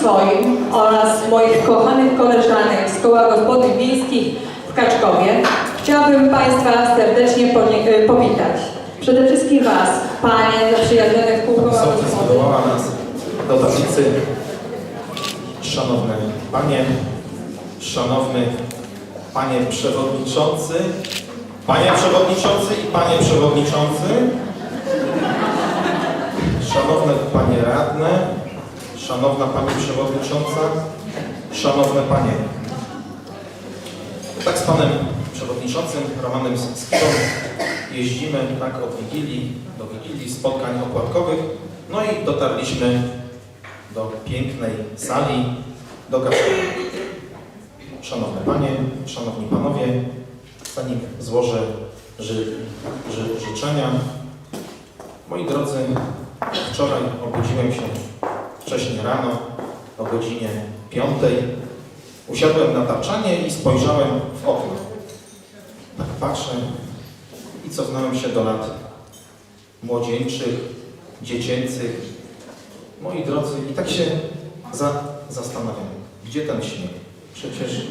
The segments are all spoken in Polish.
swoim oraz moich kochanych koleżanek z Koła Gospodyń Wiejskich w Kaczkowie chciałabym Państwa serdecznie y, powitać. Przede wszystkim Was, Panie zaprzyjaźnione w kółko Sołtys gospodyń. wywołała nas do tablicy. Szanowne Panie, Szanowny Panie Przewodniczący, Panie Przewodniczący i Panie Przewodniczący, Szanowne Panie Radne, Szanowna Pani Przewodnicząca, Szanowne Panie. Tak z Panem Przewodniczącym Romanem Skibą jeździmy tak od Wigilii do Wigilii, spotkań opłatkowych, no i dotarliśmy do pięknej sali, do Kaczkowa. Szanowne Panie, Szanowni Panowie, zanim złożę ży, ży, życzenia, moi drodzy, wczoraj obudziłem się wcześnie rano, o godzinie 5. Usiadłem na tapczanie i spojrzałem w okno. Tak patrzę i cofnąłem się do lat młodzieńczych, dziecięcych. Moi drodzy, i tak się za, zastanawiam, gdzie ten śnieg? Przecież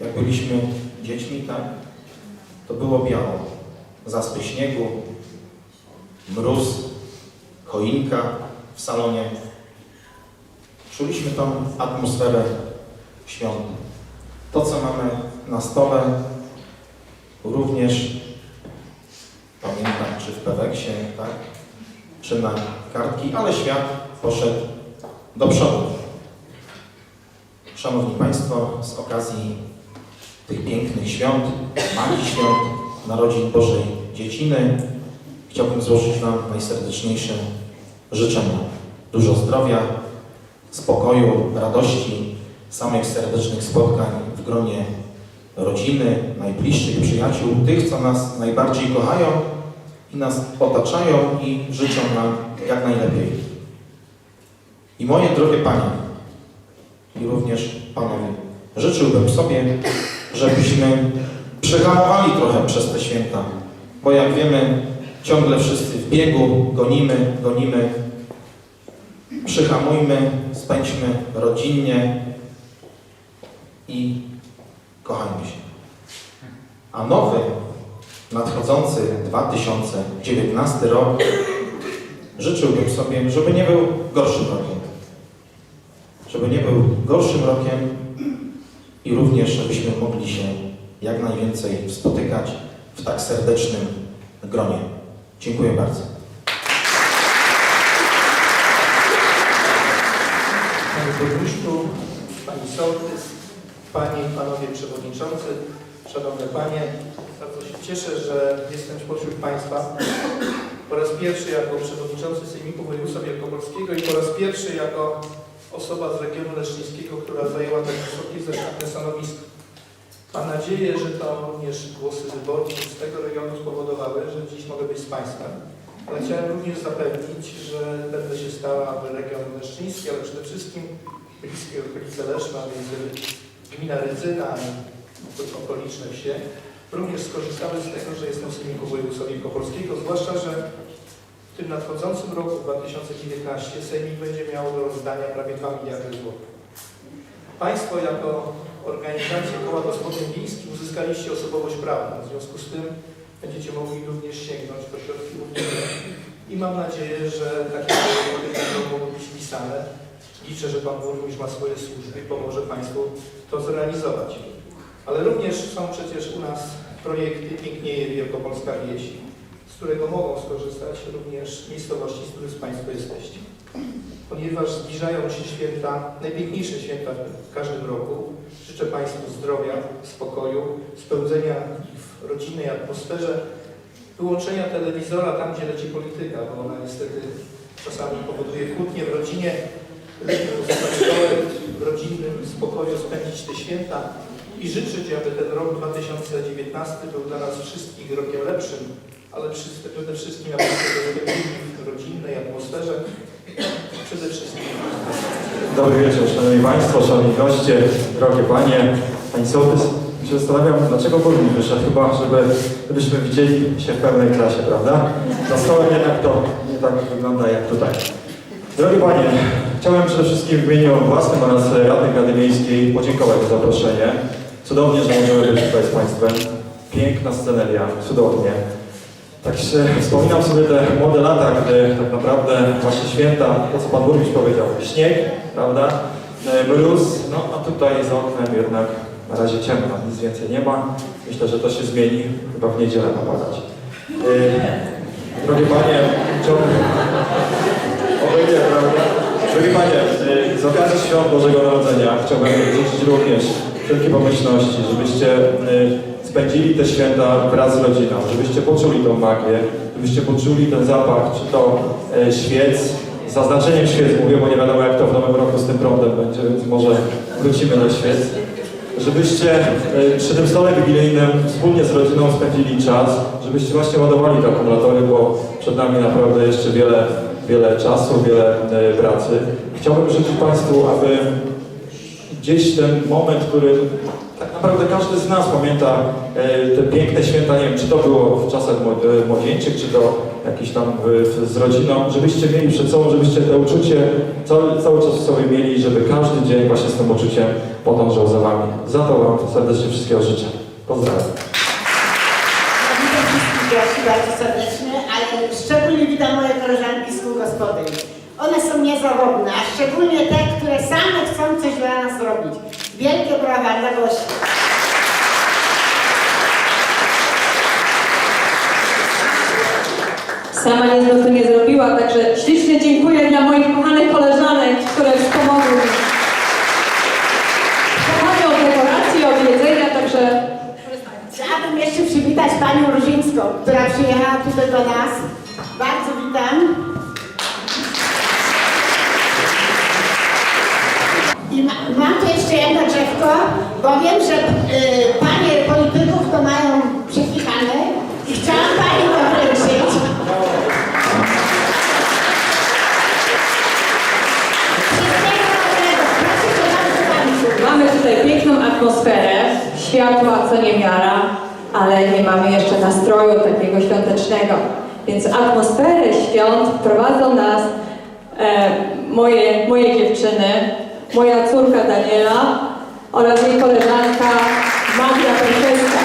jak byliśmy dziećmi, tak, to było biało. Zaspy śniegu, mróz, choinka w salonie. Czuliśmy tą atmosferę świąt. To, co mamy na stole, również pamiętam, czy w Peweksie, tak, czy na kartki, ale świat poszedł do przodu. Szanowni Państwo, z okazji tych pięknych świąt, magii świąt, narodzin Bożej Dzieciny, chciałbym złożyć Wam najserdeczniejsze życzenia. Dużo zdrowia, spokoju, radości, samych serdecznych spotkań w gronie rodziny, najbliższych przyjaciół, tych, co nas najbardziej kochają i nas otaczają i życzą nam jak najlepiej. I moje drogie Panie i również Panowie, życzyłbym sobie, żebyśmy przyhamowali trochę przez te święta, bo jak wiemy, ciągle wszyscy w biegu, gonimy, gonimy. Przyhamujmy, spędźmy rodzinnie i kochajmy się. A nowy, nadchodzący 2019 rok życzyłbym sobie, żeby nie był gorszym rokiem. Żeby nie był gorszym rokiem i również, żebyśmy mogli się jak najwięcej spotykać w tak serdecznym gronie. Dziękuję bardzo. Panie Burmistrzu, Pani Sołtys, Panie i Panowie Przewodniczący, Szanowne Panie, bardzo się cieszę, że jestem spośród Państwa po raz pierwszy jako Przewodniczący Sejmiku Województwa Wielkopolskiego i po raz pierwszy jako osoba z regionu leszczyńskiego, która zajęła tak wysokie zaszczytne stanowisko. Mam nadzieję, że to również głosy wyborców z tego regionu spowodowały, że dziś mogę być z Państwem. Ale chciałem również zapewnić, że będę się starał, aby region leszczyński, ale przede wszystkim bliskie okolice Leszna, między gmina Rydzyna i okoliczne wsie, również skorzystały z tego, że jestem Sejmiku Województwa Wielkopolskiego, zwłaszcza, że w tym nadchodzącym roku 2019 Sejmik będzie miał do rozdania prawie 2 miliardy złotych. Państwo jako organizacja Koła Gospodyń Wiejskich uzyskaliście osobowość prawną, w związku z tym będziecie mogli również sięgnąć po środki unijne i mam nadzieję, że takie projekty będą mogły być pisane. Liczę, że Pan Burmistrz ma swoje służby i pomoże Państwu to zrealizować. Ale również są przecież u nas projekty Pięknieje Wielkopolska Wieś, z którego mogą skorzystać również miejscowości, z których Państwo jesteście. Ponieważ zbliżają się święta, najpiękniejsze święta w każdym roku, życzę Państwu zdrowia, spokoju, spełdzenia w rodzinnej atmosferze, wyłączenia telewizora tam, gdzie leci polityka, bo ona niestety czasami powoduje kłótnie w rodzinie, lepiej w rodzinnym spokoju spędzić te święta i życzyć, aby ten rok 2019 był dla nas wszystkich rokiem lepszym, ale przede wszystkim spędzili w rodzinnej atmosferze. Przede wszystkim Dobry wieczór, Szanowni Państwo, Szanowni goście, drogie Panie, Pani Sołtys. Się zastanawiam, dlaczego burmistrz wyszedł, chyba żeby, żebyśmy widzieli się w pełnej klasie, prawda? Za stołem jednak to nie tak wygląda jak tutaj. Drogie Panie, chciałem przede wszystkim w imieniu własnym oraz Rady Rady Miejskiej podziękować za zaproszenie. Cudownie, że możemy być tutaj z Państwem. Piękna sceneria, cudownie. Tak się wspominam sobie te młode lata, gdy tak naprawdę właśnie święta, to co Pan Burmistrz powiedział, śnieg, prawda, e, mróz, no a tutaj za oknem jednak na razie ciemno, nic więcej nie ma. Myślę, że to się zmieni, chyba w niedzielę ma padać. E, Drogie Panie, chciałbym... Obejdzie, prawda? Drogie Panie, y, z okazji Świąt Bożego Narodzenia chciałbym życzyć również wszelkie pomyślności, żebyście y, spędzili te święta wraz z rodziną, żebyście poczuli tą magię, żebyście poczuli ten zapach, czy to y, świec, zaznaczeniem świec mówię, bo nie wiadomo jak to w nowym roku z tym prądem będzie, więc może wrócimy do świec. Żebyście y, przy tym stole wigilijnym wspólnie z rodziną spędzili czas, żebyście właśnie ładowali te akumulatory, bo przed nami naprawdę jeszcze wiele, wiele czasu, wiele y, pracy. Chciałbym życzyć Państwu, aby gdzieś ten moment, który naprawdę każdy z nas pamięta e, te piękne święta, nie wiem, czy to było w czasach e, młodzieńczych, czy to jakieś tam z rodziną, żebyście mieli przed sobą, żebyście to uczucie cały, cały czas w sobie mieli, żeby każdy dzień właśnie z tym uczuciem podążał za Wami. Za to Wam serdecznie wszystkiego życzę. Pozdrawiam. Witam wszystkich bardzo serdecznie, ale szczególnie witam moje koleżanki z kół gospodyń. One są niezawodne, a szczególnie te, które same chcą coś dla nas zrobić. Wielkie brawa dla gości. Sama nic tu nie zrobiła, także ślicznie dziękuję dla moich kochanych koleżanek, które wspomogły mi. Kochanie o dekoracji, od jedzenia, także Chciałabym jeszcze przywitać Panią Różyńską, która przyjechała tutaj do nas. Bardzo witam. I ma, jedno drzewko, bo wiem, że y, Panie polityków to mają przekichane i chciałam Pani to wręczyć. Mamy tutaj piękną atmosferę, światła co niemiara, ale nie mamy jeszcze nastroju takiego świątecznego. Więc atmosferę świąt prowadzą nas e, moje, moje dziewczyny, moja córka Daniela oraz jej koleżanka Magda Pęczewska,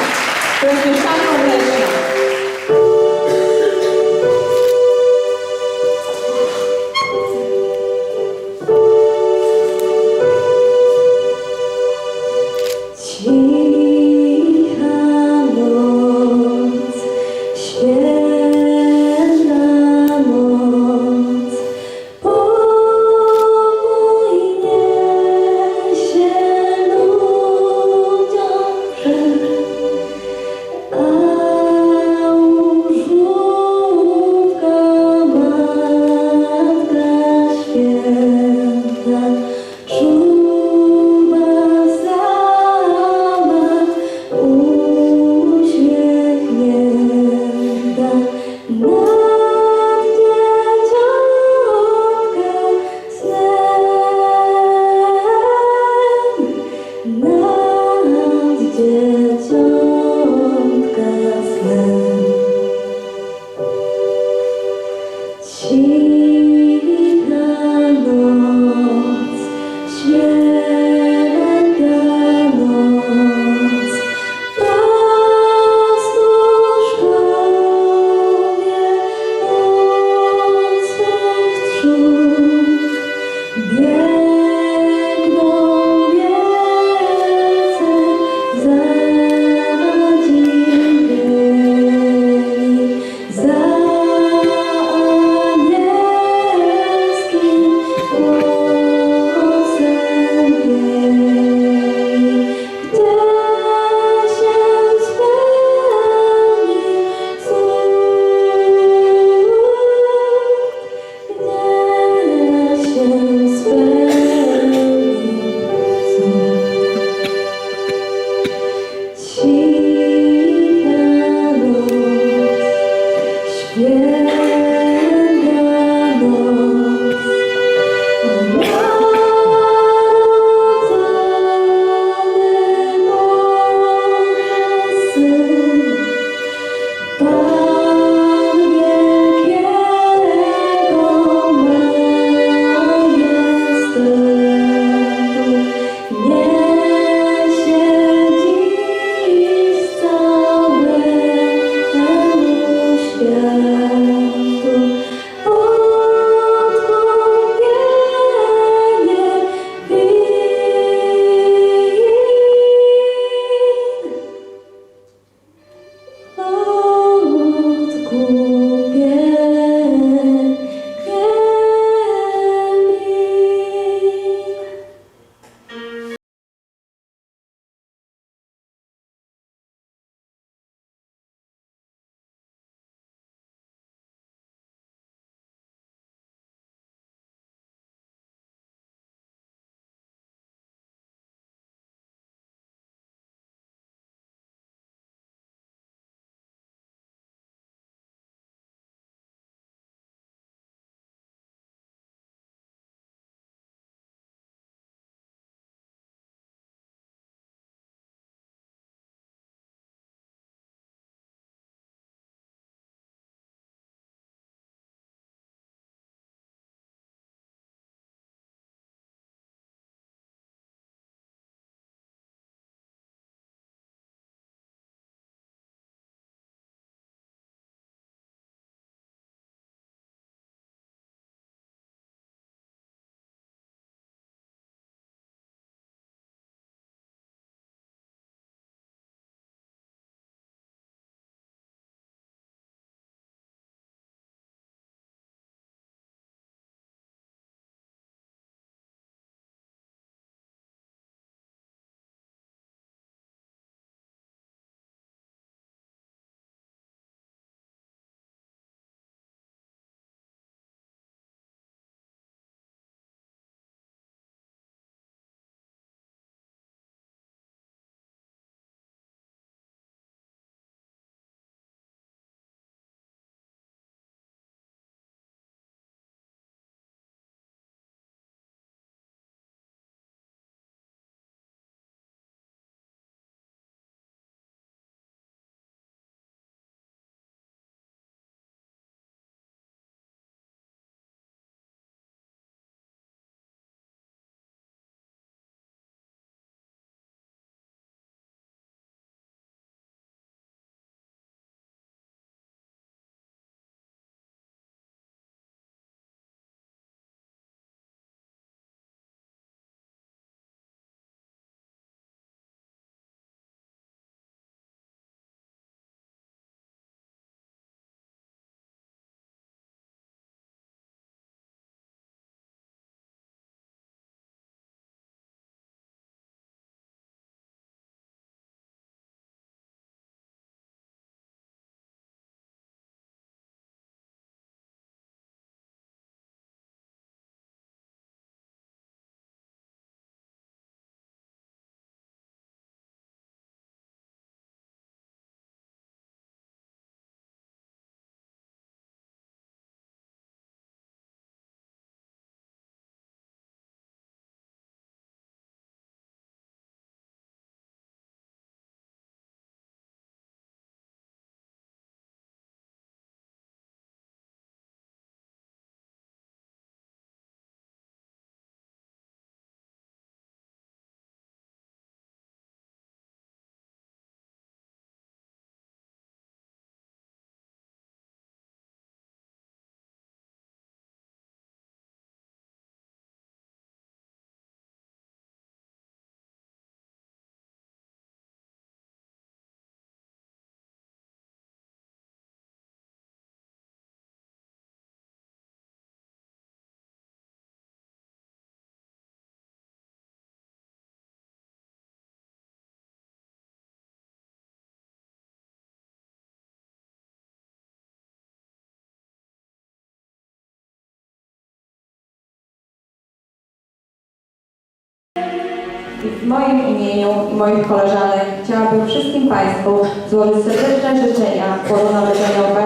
w moim imieniu i moich koleżanek chciałabym wszystkim Państwu złożyć serdeczne życzenia bożonarodzeniowe,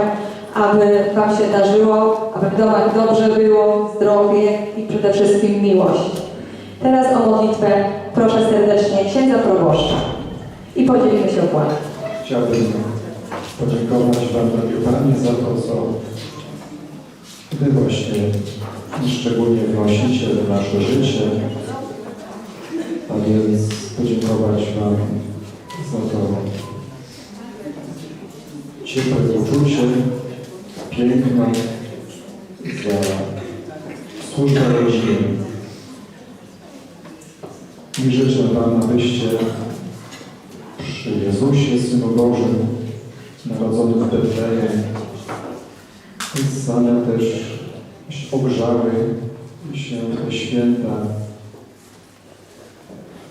aby Wam się darzyło, aby w domach dobrze było, zdrowie i przede wszystkim miłość. Teraz o modlitwę proszę serdecznie księdza proboszcza i podzielimy się opłatą. Chciałbym podziękować Wam, drogie Panie, za to, co Wy właśnie szczególnie wnosicie w nasze życie. Więc podziękować Wam za to ciepłe uczucie, piękno, za służbę rodzinie. I życzę Wam, abyście przy Jezusie, Synu Bożym, narodzonym w Betlejem, same też ogrzały się te święta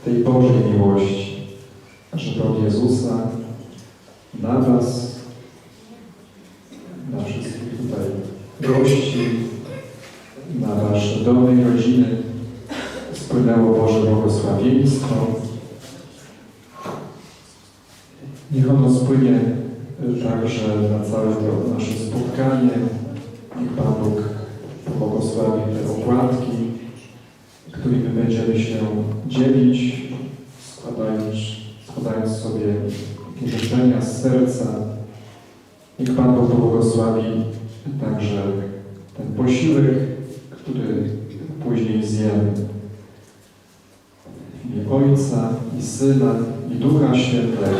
tej Bożej miłości, od Jezusa na Was, na wszystkich tutaj gości, na Wasze domy i rodziny. Spłynęło Boże błogosławieństwo, Niech ono spłynie także na całe to nasze spotkanie. Niech Pan Bóg pobłogosławi te opłatki, którymi będziemy się dzielić, składając, składając sobie życzenia z serca. Niech Pan Bóg pobłogosławi także ten posiłek, który później zjemy. W imię Ojca i Syna i Ducha Świętego.